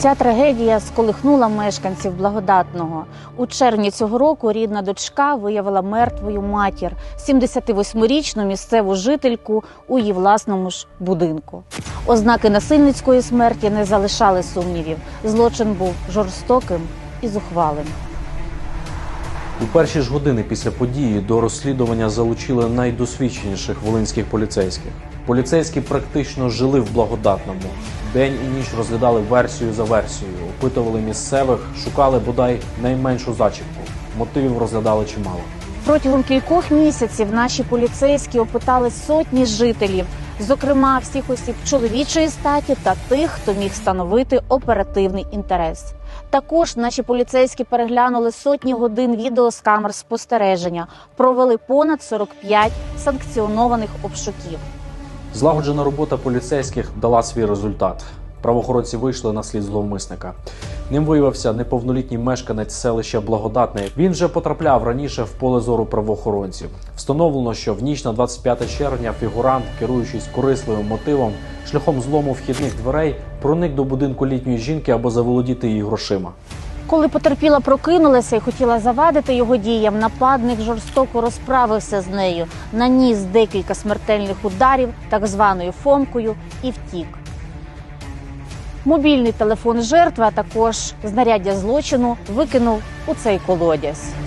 Ця трагедія сколихнула мешканців благодатного. У червні цього року рідна дочка виявила мертвою матір, 78-річну місцеву жительку у її власному ж будинку. Ознаки насильницької смерті не залишали сумнівів. Злочин був жорстоким і зухвалим. У перші ж години після події до розслідування залучили найдосвідченіших волинських поліцейських. Поліцейські практично жили в благодатному. День і ніч розглядали версію за версією, опитували місцевих, шукали бодай найменшу зачіпку. Мотивів розглядали чимало. Протягом кількох місяців наші поліцейські опитали сотні жителів, зокрема всіх осіб чоловічої статі та тих, хто міг становити оперативний інтерес. Також наші поліцейські переглянули сотні годин відео з камер спостереження, провели понад 45 санкціонованих обшуків. Злагоджена робота поліцейських дала свій результат. Правоохоронці вийшли на слід зловмисника. Ним виявився неповнолітній мешканець селища Благодатне. Він вже потрапляв раніше в поле зору правоохоронців. Встановлено, що в ніч на 25 червня фігурант, керуючись корисливим мотивом, шляхом злому вхідних дверей, проник до будинку літньої жінки або заволодіти її грошима. Коли потерпіла прокинулася і хотіла завадити його діям, нападник жорстоко розправився з нею, наніс декілька смертельних ударів так званою фомкою і втік. Мобільний телефон жертви, а також знаряддя злочину викинув у цей колодязь. –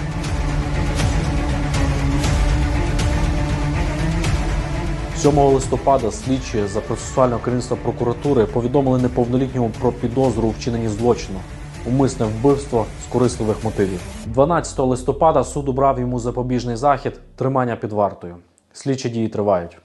7 листопада слідчі за процесуального керівництва прокуратури повідомили неповнолітньому про підозру у вчиненні злочину. Умисне вбивство з корисливих мотивів. 12 листопада суд обрав йому запобіжний захід тримання під вартою. Слідчі дії тривають.